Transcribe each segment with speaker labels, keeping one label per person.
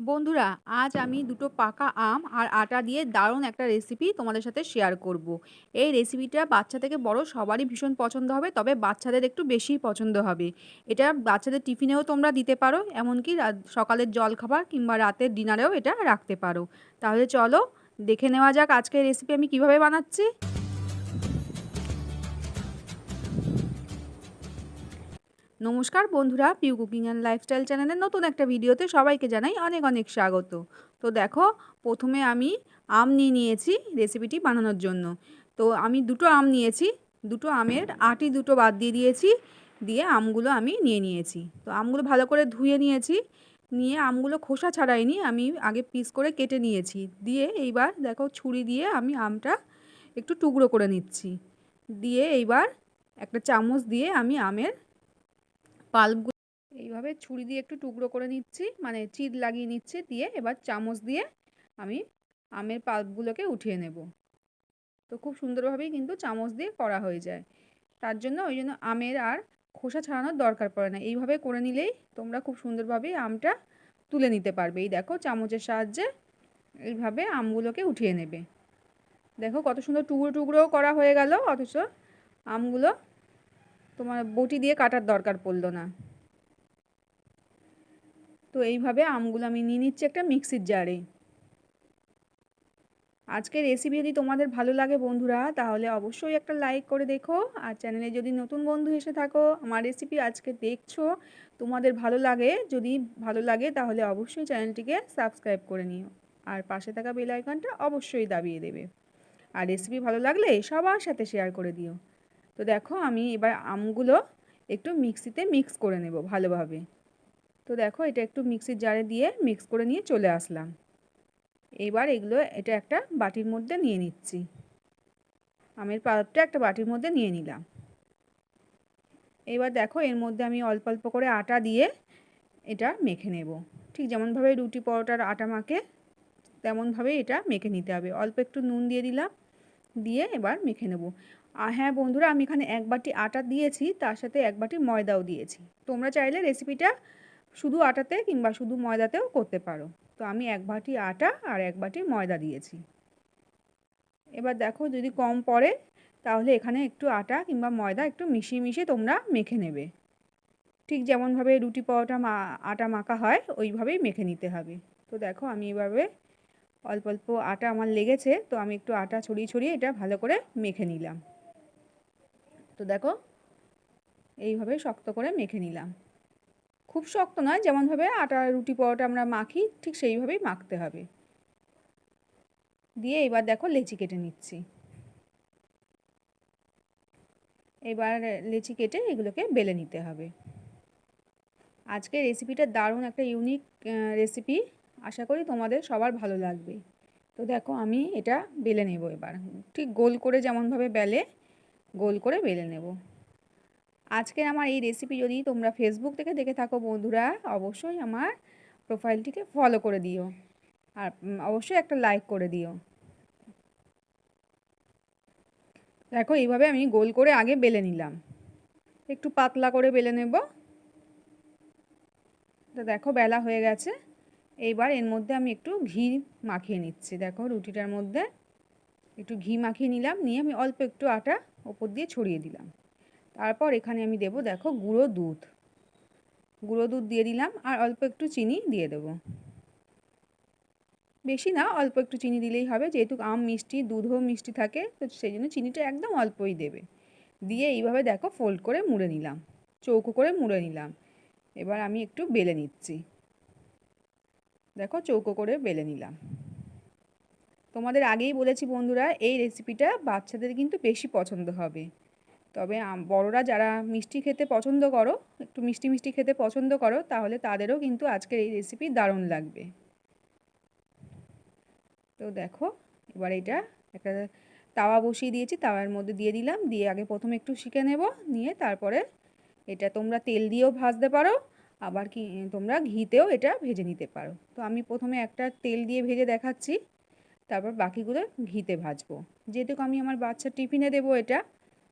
Speaker 1: বন্ধুরা, আজ আমি দুটো পাকা আম আর আটা দিয়ে দারুণ একটা রেসিপি তোমাদের সাথে শেয়ার করব। এই রেসিপিটা বাচ্চা থেকে বড় সবারই ভীষণ পছন্দ হবে, তবে বাচ্চাদের একটু বেশিই পছন্দ হবে। এটা বাচ্চাদের টিফিনেও তোমরা দিতে পারো, এমনকি সকালের জলখাবার কিংবা রাতের ডিনারেও এটা রাখতে পারো। তাহলে চলো, দেখে নেওয়া যাক আজকে রেসিপি আমি কীভাবে বানাচ্ছি। নমস্কার বন্ধুরা পিউ কুকিং অ্যান্ড লাইফস্টাইল চ্যানেলের নতুন একটা ভিডিওতে সবাইকে জানাই অনেক অনেক স্বাগত। তো দেখো, প্রথমে আমি আম নিয়ে নিয়েছি রেসিপিটি বানানোর জন্য। তো আমি দুটো আম নিয়েছি, দুটো আমের আটি দুটো বাদ দিয়ে দিয়েছি, দিয়ে আমগুলো আমি নিয়ে নিয়েছি। তো আমগুলো ভালো করে ধুয়ে নিয়েছি, নিয়ে আমগুলো খোসা ছাড়াইনি, আমি আগে পিস করে কেটে নিয়েছি। দিয়ে এইবার দেখো, ছুরি দিয়ে আমি আমটা একটু টুকরো করে নিচ্ছি। দিয়ে এইবার একটা চামচ দিয়ে আমি আমের পাল্পগুলো এইভাবে ছুরি দিয়ে একটু টুকরো করে নিচ্ছি মানে চিদ লাগিয়ে নিচ্ছি দিয়ে এবার চামচ দিয়ে আমি আমের পাল্পগুলোকে উঠিয়ে নেব। তো খুব সুন্দরভাবেই কিন্তু চামচ দিয়ে করা হয়ে যায়। তার জন্য ওই জন্য আমের আর খোসা ছাড়ানোর দরকার পড়ে না। এইভাবে করে নিলেই তোমরা খুব সুন্দরভাবেই আমটা তুলে নিতে পারবে। এই দেখো চামচের সাহায্যে এইভাবে আমগুলোকে উঠিয়ে নেবে। দেখো কত সুন্দর টুকরো টুকরোও করা হয়ে গেল, অথচ আমগুলো তোমার বটি দিয়ে কাটার দরকার পড়ল না। তো এইভাবে আমগুলো আমি নিয়ে নিচ্ছি একটা মিক্সির জারে। আজকের রেসিপি যদি তোমাদের ভালো লাগে বন্ধুরা, তাহলে অবশ্যই একটা লাইক করে দেখো। আর চ্যানেলে যদি নতুন বন্ধু এসে থাকো, আমার রেসিপি আজকে দেখছ, তোমাদের ভালো লাগে, যদি ভালো লাগে, তাহলে অবশ্যই চ্যানেলটিকে সাবস্ক্রাইব করে নিও। আর পাশে থাকা বেল আইকনটা অবশ্যই দাবিয়ে দেবে। আর রেসিপি ভালো লাগলে সবার সাথে শেয়ার করে দিও। তো দেখো আমি এবার আমগুলো একটু মিক্সিতে মিক্স করে নেব ভালোভাবে। তো দেখো এটা একটু মিক্সির জারে দিয়ে মিক্স করে নিয়ে চলে আসলাম। এবার এগুলো, এটা একটা বাটির মধ্যে নিয়ে নিচ্ছি। আমের পাল্পটা একটা বাটির মধ্যে নিয়ে নিলাম। এবার দেখো এর মধ্যে আমি অল্প অল্প করে আটা দিয়ে এটা মেখে নেব। ঠিক যেমনভাবে রুটি পরোটার আটা মাখে, তেমনভাবে এটা মেখে নিতে হবে। অল্প একটু নুন দিয়ে দিলাম, দিয়ে এবার মেখে নেব। আর হ্যাঁ বন্ধুরা, আমি এখানে এক বাটি আটা দিয়েছি, তার সাথে এক বাটি ময়দাও দিয়েছি। তোমরা চাইলে রেসিপিটা শুধু আটাতে কিংবা শুধু ময়দাতেও করতে পারো। তো আমি এক বাটি আটা আর এক বাটি ময়দা দিয়েছি। এবার দেখো, যদি কম পড়ে, তাহলে এখানে একটু আটা কিংবা ময়দা একটু মিশিয়ে মিশিয়ে তোমরা মেখে নেবে। ঠিক যেমনভাবে রুটি পরোটা মা, আটা মাখা হয়, ওইভাবেই মেখে নিতে হবে। তো দেখো, আমি এভাবে অল্প অল্প আটা আমার লেগেছে, তো আমি একটু আটা ছড়িয়ে ছড়িয়ে এটা ভালো করে মেখে নিলাম। তো দেখো, এইভাবে শক্ত করে মেখে নিলাম। খুব শক্ত নয়, যেমনভাবে আটা, রুটি, পরোটা আমরা মাখি, ঠিক সেইভাবেই মাখতে হবে। দিয়ে এবার দেখো লেচি কেটে নিচ্ছি। এবার লেচি কেটে এগুলোকে বেলে নিতে হবে। আজকে রেসিপিটা দারুণ একটা ইউনিক রেসিপি। আশা করি তোমাদের সবার ভালো লাগবে। তো দেখো আমি এটা বেলে নেব এবার। ঠিক গোল করে যেমনভাবে বেলে গোল করে বেলে নেব। আজকের আমার এই রেসিপি যদি তোমরা ফেসবুক থেকে দেখে থাকো বন্ধুরা, অবশ্যই আমার প্রোফাইলটিকে ফলো করে দিও। আর অবশ্যই একটা লাইক করে দিও। দেখো, এইভাবে আমি গোল করে আগে বেলে নিলাম। একটু পাতলা করে বেলে নেব। তো দেখো, বেলা হয়ে গেছে। এইবার এর মধ্যে আমি একটু ঘি মাখিয়ে নিচ্ছি। দেখো, রুটিটার মধ্যে একটু ঘি মাখিয়ে নিলাম। নিয়ে আমি অল্প একটু আটা ওপর দিয়ে ছড়িয়ে দিলাম। তারপর এখানে আমি দেব, দেখো, গুঁড়ো দুধ। গুঁড়ো দুধ দিয়ে দিলাম আর অল্প একটু চিনি দিয়ে দেব। বেশি না, অল্প একটু চিনি দিলেই হবে, যেহেতু আম মিষ্টি, দুধও মিষ্টি থাকে, তো সেই জন্য চিনিটা একদম অল্পই দেবে। দিয়ে এইভাবে, দেখো ফোল্ড করে মুড়ে নিলাম, চৌকো করে মুড়ে নিলাম। এবার আমি একটু বেলে নিচ্ছি। দেখো, চৌকো করে বেলে নিলাম। তোমাদের আগেই বলেছি বন্ধুরা, এই রেসিপিটা বাচ্চাদের কিন্তু বেশি পছন্দ হবে। তবে বড়রা যারা মিষ্টি খেতে পছন্দ করো, একটু মিষ্টি মিষ্টি খেতে পছন্দ করো, তাহলে তাদেরও কিন্তু আজকের এই রেসিপি দারুণ লাগবে। তো দেখো, এবার এটা একটা তাওয়া বসিয়ে দিয়েছি, তাওয়ার মধ্যে দিয়ে দিলাম, দিয়ে আগে প্রথমে একটু শিখে নেব, নিয়ে তারপরে এটা তোমরা তেল দিয়েও ভাজতে পারো, আবার কি, তোমরা ঘিতেও এটা ভেজে নিতে পারো। তো আমি প্রথমে একটা তেল দিয়ে ভেজে দেখাচ্ছি। তারপর বাকিগুলো ঘিতে ভাজবো। যেহেতু আমি আমার বাচ্চার টিফিনে দেবো এটা,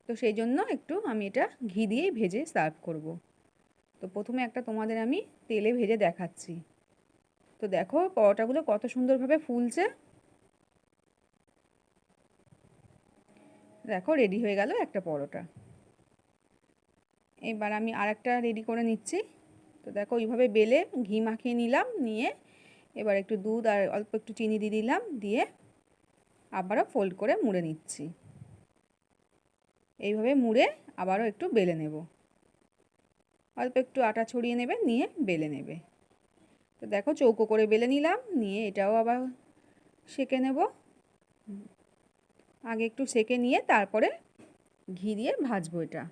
Speaker 1: তো সেই জন্য একটু আমি এটা ঘি দিয়েই ভেজে সার্ভ করব। তো প্রথমে একটা তোমাদের আমি তেলে ভেজে দেখাচ্ছি। তো দেখো পরোটাগুলো কত সুন্দরভাবে ফুলছে। দেখো রেডি হয়ে গেল একটা পরোটা। এবার আমি আর একটা রেডি করে নিচ্ছি। তো দেখো ওইভাবে বেলে ঘি মাখিয়ে নিলাম, নিয়ে এবার একটু দুধ আর অল্প একটু চিনি দিয়ে দিলাম, দিয়ে আবারও ফোল্ড করে মুড়ে নিচ্ছি। এইভাবে মুড়ে আবারও একটু বেলে নেব। অল্প একটু আটা ছড়িয়ে নেবে, নিয়ে বেলে নেবে। তো দেখো চৌকো করে বেলে নিলাম, নিয়ে এটাও আবার সেকে নেব। আগে একটু সেকে নিয়ে তারপরে ঘি দিয়ে ভাজবো এটা।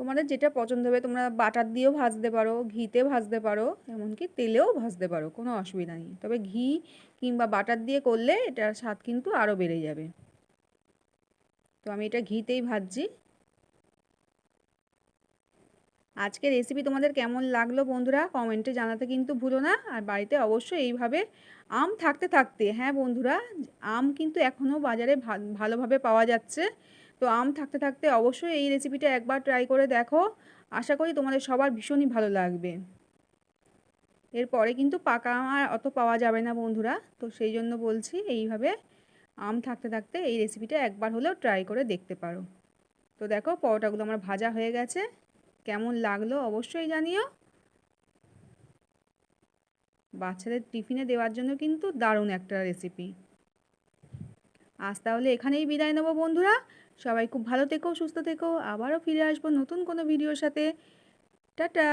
Speaker 1: তোমাদের যেটা পছন্দ হবে, তোমরা বাটার দিয়েও ভাজতে পারো, ঘিতে ভাজতে পারো, এমনকি তেলেও ভাজতে পারো, কোনো অসুবিধা নেই। তবে ঘি কিংবা বাটার দিয়ে করলে এটার স্বাদ কিন্তু আরও বেড়ে যাবে। তো আমি এটা ঘিতেই ভাজছি। আজকে রেসিপি তোমাদের কেমন লাগল বন্ধুরা? কমেন্টে জানাতে কিন্তু ভুলো না। আর বাড়িতে অবশ্যই এইভাবে আম থাকতে থাকতে হ্যাঁ বন্ধুরা? আম কিন্তু এখনও বাজারে ভালোভাবে পাওয়া যাচ্ছে। তো আম থাকতে থাকতে অবশ্যই এই রেসিপিটা একবার ট্রাই করে দেখো। আশা করি তোমাদের সবার ভীষণই ভালো লাগবে। এরপরে কিন্তু পাকা আম আর অত পাওয়া যাবে না বন্ধুরা। তো সেই জন্য বলছি এইভাবে আম থাকতে থাকতে এই রেসিপিটা একবার হলেও ট্রাই করে দেখতে পারো। তো দেখো পরোটাগুলো আমার ভাজা হয়ে গেছে। কেমন লাগল অবশ্যই জানিও। বাচ্চাদের টিফিনে দেওয়ার জন্য কিন্তু দারুণ একটা রেসিপি আজ তাহলে এখানেই বিদায় নেব বন্ধুরা। সবাই খুব ভালো থেকো সুস্থ থেকো। আবারও ফিরে আসব নতুন কোনো ভিডিওর সাথে। টাটা!